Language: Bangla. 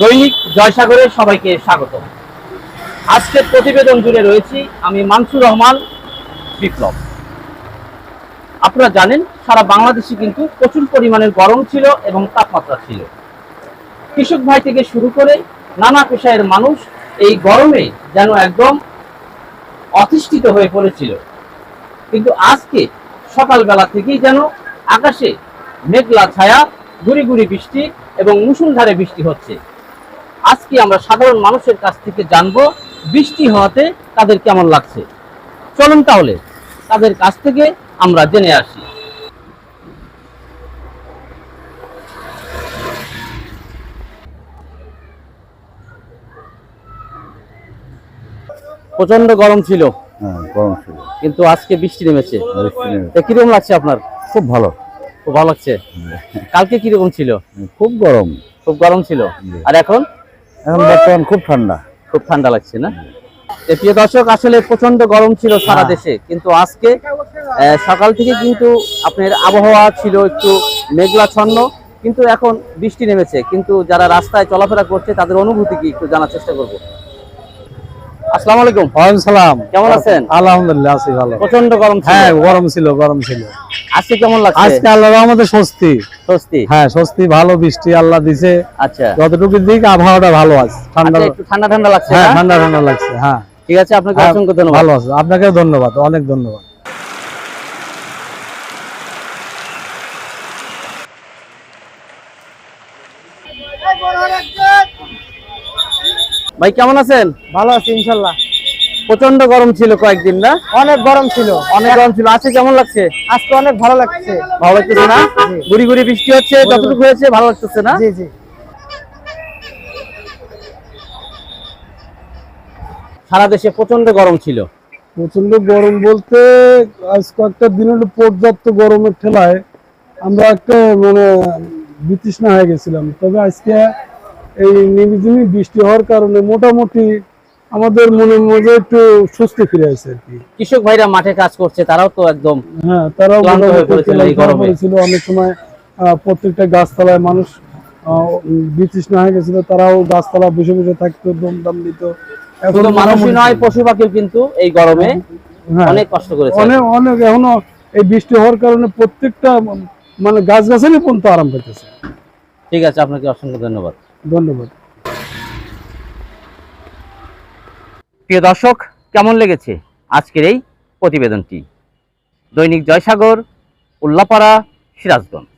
দৈনিক জয়সাগরের সবাইকে স্বাগত। আজকের প্রতিবেদন জুড়ে রয়েছি আমি মানসুর রহমান, বিপ্লব। আপনারা জানেন, সারা বাংলাদেশে কিন্তু প্রচুর পরিমাণের গরম ছিল এবং তাপমাত্রা ছিল। কৃষক ভাই থেকে শুরু করে নানা পেশায়ের মানুষ এই গরমে যেন একদম অতিষ্ঠিত হয়ে পড়েছিল। কিন্তু আজকে সকালবেলা থেকেই যেন আকাশে মেঘলা ছায়া গুড়ি গুড়ি বৃষ্টি এবং মুষলধারে বৃষ্টি হচ্ছে। আজকে আমরা সাধারণ মানুষের কাছ থেকে জানব বৃষ্টি হওয়াতে তাদের কেমন লাগছে। চলুন তাহলে তাদের কাছ থেকে আমরা জেনে আসি। প্রচণ্ড গরম ছিল। হ্যাঁ গরম ছিল। কিন্তু আজকে বৃষ্টি নেমেছে। কীরকম লাগছে আপনার? খুব ভালো। খুব ভালো লাগছে। কালকে কীরকম ছিল? খুব গরম। খুব গরম ছিল। আর এখন? এখন বর্তমান খুব ঠান্ডা। খুব ঠান্ডা লাগছে না? প্রিয় দর্শক আসলে প্রচণ্ড গরম ছিল সারা হ্যাঁ। দেশে কিন্তু আজকে সকাল থেকে কিন্তু আপনার আবহাওয়া ছিল একটু মেঘলাচ্ছন্ন কিন্তু এখন বৃষ্টি নেমেছে। কিন্তু যারা রাস্তায় চলাফেরা করছে তাদের অনুভূতি কি একটু জানার চেষ্টা করব? আসসালামু আলাইকুম। ওয়ালাইকুম সালাম। কেমন আছেন? আলহামদুলিল্লাহ আছি ভালো। প্রচণ্ড গরম ছিল। হ্যাঁ গরম ছিল গরম ছিল। আজকে কেমন লাগছে? আজকে আল্লাহ আমাদের স্বস্তি। স্বস্তি? হ্যাঁ স্বস্তি ভালো বৃষ্টি আল্লাহ দিছে। আচ্ছা। যতটুকু দিক আবহাওয়াটা ভালো আছে। ঠান্ডা আচ্ছা, একটু ঠান্ডা ঠান্ডা লাগছে হ্যাঁ ঠান্ডা ঠান্ডা লাগছে হ্যাঁ। ঠিক আছে আপনাকে হ্যাঁ, অসংখ্য ধন্যবাদ। ভালো আছে। আপনাকেও ধন্যবাদ অনেক ধন্যবাদ। ভাই কেমন আছেন? ভালো আছি ইনশাল্লাহ। প্রচণ্ড গরম ছিল কয়েকদিন না? অনেক গরম ছিল। অনেক গরম ছিল। আজকে কেমন লাগছে? আজকে অনেক ভালো লাগছে। ভালো লাগতেছে না? গুড়ি গুড়ি বৃষ্টি হচ্ছে যতটুকু হয়েছে ভালো লাগতেছে না? জি জি। সারা দেশে প্রচণ্ড গরম ছিল। প্রচণ্ড গরম বলতে আজ কয়েকটা দিনের পর্যাপ্ত গরমের ঠেলায় আমরা একটা মানে বিতৃষ্ণা হয়ে গেছিলাম। তবে আজকে এই নিমিজিমি বৃষ্টি হওয়ার কারণে মোটামুটি আমাদের মনের মধ্যে একটু স্বস্তি ফিরে আসে আর কি কৃষক ভাইরা মাঠে কাজ করছে তারাও তো একদম হ্যাঁ তারাও। পড়েছিল। অনেক সময় প্রত্যেকটা গাছতলায় মানুষ বিতৃষ্ণা হয়ে গেছিল তারাও গাছতলা বসে বসে থাকতো দমদম দিত এখন মানুষই নয় পশু পাখিও কিন্তু এই গরমে হ্যাঁ। অনেক কষ্ট করেছে অনেক অনেক এখনও এই বৃষ্টি হওয়ার কারণে প্রত্যেকটা মানে গাছ গাছালি পর্যন্ত আরাম পেতেছে ঠিক আছে আপনাকে অসংখ্য ধন্যবাদ ধন্যবাদ। প্রিয় দর্শক কেমন লেগেছে আজকের এই প্রতিবেদনটি? দৈনিক জয়সাগর উল্লাপাড়া সিরাজগঞ্জ।